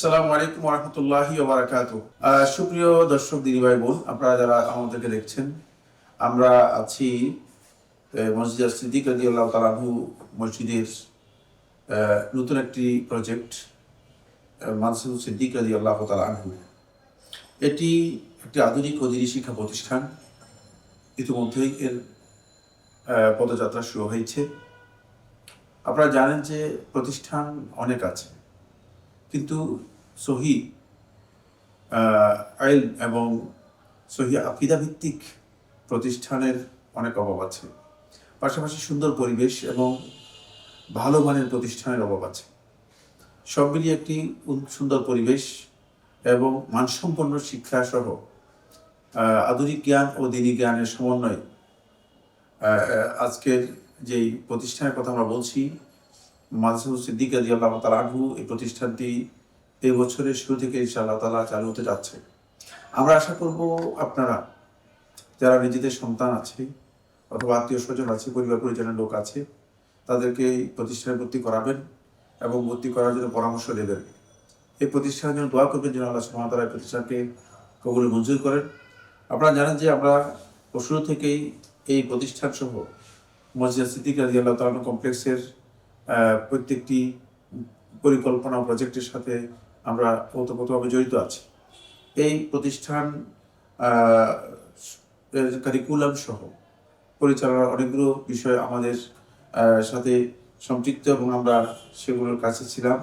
আসসালামু আলাইকুম রহমতুল্লাহি ওবরাকাতু সুপ্রিয় দর্শক দিদি ভাই বোন, আপনারা যারা আমাদেরকে দেখছেন, আমরা আছি মসজিদ সিদ্দিক রাজি আল্লাহ তালাহু মসজিদের নতুন একটি প্রজেক্ট মানসুর সিদ্দিক রাজি আল্লাহ তালাহু এটি একটি আধুনিক অধীনী শিক্ষা প্রতিষ্ঠান। ইতিমধ্যেই এর পদযাত্রা শুরু হয়েছে। আপনারা জানেন যে প্রতিষ্ঠান অনেক আছে, কিন্তু সহি আইল এবং সহি আকিদা ভিত্তিক প্রতিষ্ঠানের অনেক অভাব আছে। পাশাপাশি সুন্দর পরিবেশ এবং ভালো মানের প্রতিষ্ঠানের অভাব আছে। সব মিলিয়ে একটি সুন্দর পরিবেশ এবং মানসম্পন্ন শিক্ষা সহ আধুনিক জ্ঞান ও দিনী জ্ঞানের সমন্বয় আজকের যেই প্রতিষ্ঠানের কথা আমরা বলছি মানসুর সিদ্দিক রাজি আল্লাহ তালা এই প্রতিষ্ঠানটি এই বছরের শুরু থেকে ইনশাআল্লাহ তালা চালু হতে যাচ্ছে। আমরা আশা করব আপনারা, যারা নিজেদের সন্তান আছে অথবা আত্মীয় স্বজন আছে, পরিবার পরিজনের লোক আছে, তাদেরকে এই প্রতিষ্ঠানে ভর্তি করাবেন এবং ভর্তি করার জন্য পরামর্শ দেবেন। এই প্রতিষ্ঠানের জন্য দোয়া করবেন যেন আল্লাহ ওয়া এই প্রতিষ্ঠানকে কবুল মঞ্জুর করেন। আপনারা জানেন যে আমরা শুরু থেকেই এই প্রতিষ্ঠান সহ মসজিদ সিদ্দিক রাজি আল্লাহ কমপ্লেক্সের প্রত্যেকটি পরিকল্পনা প্রজেক্টের সাথে আমরা ওতপ্রোতভাবে জড়িত আছি। এই প্রতিষ্ঠান কারিকুলাম সহ পরিচালনার অনেকগুলো বিষয় আমাদের সাথে সম্পৃক্ত এবং আমরা সেগুলোর কাছে ছিলাম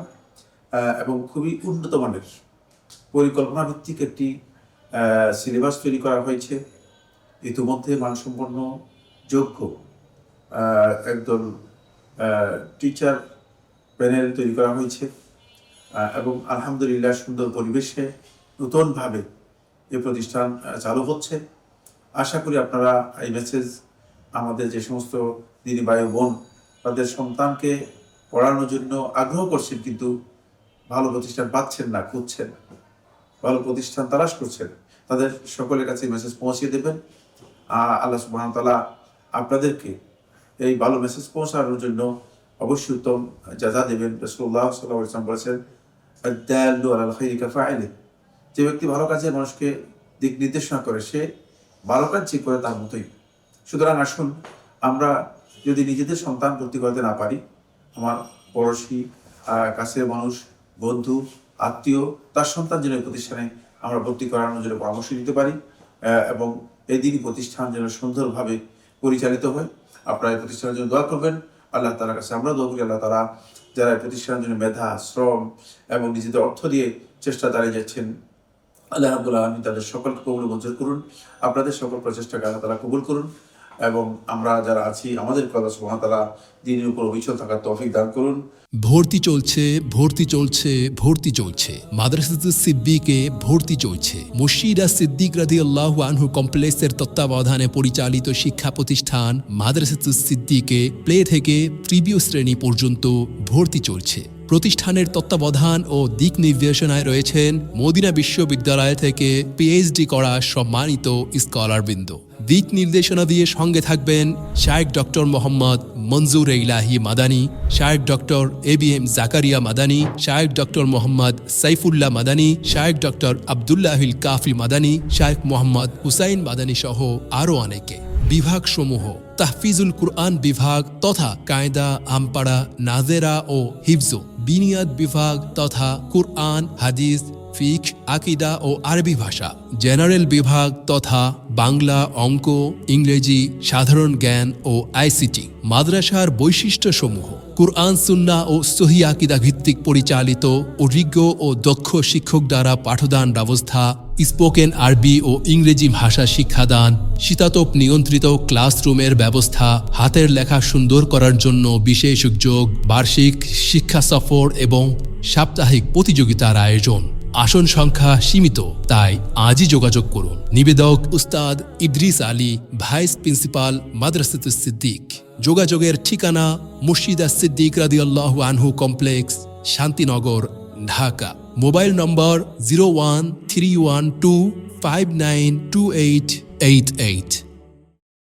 এবং খুবই উন্নত মানের পরিকল্পনা ভিত্তিক একটি সিলেবাস তৈরি করা হয়েছে। ইতিমধ্যে মানসম্পন্ন যোগ্য আহ, একদল টিচার প্যানেল তৈরি করা হয়েছে। এবং আলহামদুলিল্লাহ সুন্দর পরিবেশে নতুনভাবে এই প্রতিষ্ঠান চালু হচ্ছে। আশা করি আপনারা এই মেসেজ আমাদের যে সমস্ত দিদি ভাই বোন, তাদের সন্তানকে পড়ানোর জন্য আগ্রহ করছেন, কিন্তু ভালো প্রতিষ্ঠান পাচ্ছেন না, খুঁজছেন ভালো প্রতিষ্ঠান তালাশ করছেন। তাদের সকলের কাছে মেসেজ পৌঁছে দেবেন। আল্লাহ সুবহান তালা আপনাদেরকে এই ভালো মেসেজ পৌঁছানোর জন্য অবশ্যই উত্তম যা যা দেবেন রসুল্লাহ সাল্লাহ ইসলাম বলেছেন "আদ-দাল্লু আলাল খাইরি যে ব্যক্তি ভালো কাজে মানুষকে দিক নির্দেশনা করে, সে ভালো কাজ যে করে তার মতোই। সুতরাং আসুন, আমরা যদি নিজেদের সন্তান ভর্তি করতে না পারি, আমার পড়োশি কাছের মানুষ, বন্ধু, আত্মীয়, তার সন্তান যেন প্রতিষ্ঠানে আমরা ভর্তি করানোর জন্য পরামর্শ দিতে পারি এবং এই দিনই প্রতিষ্ঠান যেন সুন্দরভাবে পরিচালিত হয়। আপনারা এই প্রতিষ্ঠানের জন্য দোয়া করবেন। আল্লাহ তালার কাছে আমরা দোয়া করি, আল্লাহ তালা যারা প্রতিষ্ঠানের জন্য মেধা, শ্রম এবং নিজেদের অর্থ দিয়ে চেষ্টা দাঁড়িয়ে যাচ্ছেন, আল্লাহ রাবুল আলমী তাদের সকলকে কবুল মঞ্জুর করুন। আপনাদের সকল প্রচেষ্টাকে আল্লাহ তালা কবুল করুন। এবং আমরা যারা আছি, আমাদের কথা সুবহান তালা দিনের উপর অবিচল থাকার তৌফিক দান করুন। ভর্তি চলছে ভর্তি চলছে ভর্তি চলছে। মাদ্রাসাতুল সিদ্দিকে ভর্তি চলছে। মুর্শিদা সিদ্দিক রাদি আল্লাহ আনহু কমপ্লেক্সের তত্ত্বাবধানে পরিচালিত শিক্ষা প্রতিষ্ঠান মাদ্রাসাতুল সিদ্দিকে প্লে থেকে তৃতীয় শ্রেণি পর্যন্ত ভর্তি চলছে। প্রতিষ্ঠানের তত্ত্বাবধান ও দিক নির্দেশনায় রয়েছেন মদিনা বিশ্ববিদ্যালয় থেকে পিএইচডি করা সম্মানিত স্কলারবৃন্দ। দিক নির্দেশনা দিয়ে সঙ্গে থাকবেন শায়েক doctor Mohammad Manzur Elahi Madani Shaikh doctor A B M Zakaria Madani Shaikh doctor Mohammad Saifullah Madani শায়েক ডক্টর আবদুল্লাহিল কাফি মাদানী শায়েক মোহাম্মদ হুসাইন মাদানী সহ আরও অনেকে। বিভাগসমূহ, তাহফিজুল কুরআন বিভাগ তথা কায়দা, আমপাড়া, নাজেরা ও হিফজু বিনিয়াদ বিভাগ তথা কুরআন, হাদিস, ফিক, আকিদা ও আরবি ভাষা, জেনারেল বিভাগ তথা বাংলা অঙ্ক, ইংরেজি, সাধারণ জ্ঞান ও আইসিটি, মাদ্রাসার বৈশিষ্ট্যসমূহ, কুরআন, সুন্না ও সহি ভিত্তিক পরিচালিত অভিজ্ঞ ও দক্ষ শিক্ষক দ্বারা পাঠদান ব্যবস্থা, স্পোকেন আরবি ও ইংরেজি ভাষা শিক্ষাদান, শীতাতপ নিয়ন্ত্রিত ক্লাসরুমের ব্যবস্থা, হাতের লেখা সুন্দর করার জন্য বিশেষ উদ্যোগ বার্ষিক শিক্ষা সফর এবং সাপ্তাহিক প্রতিযোগিতার আয়োজন। আসন সংখ্যা সীমিত, তাই আজই যোগাযোগ করুন। নিবেদক উস্তাদ ইদ্রিস আলী, ভাইস প্রিন্সিপাল মাদ্রাসাতুস সিদ্দিক। যোগাযোগের ঠিকানা মুর্শিদা সিদ্দিক রাদিয়াল্লাহু আনহু complex Shantinagar, Dhaka. Mobile number zero one three one two five nine two eight eight eight.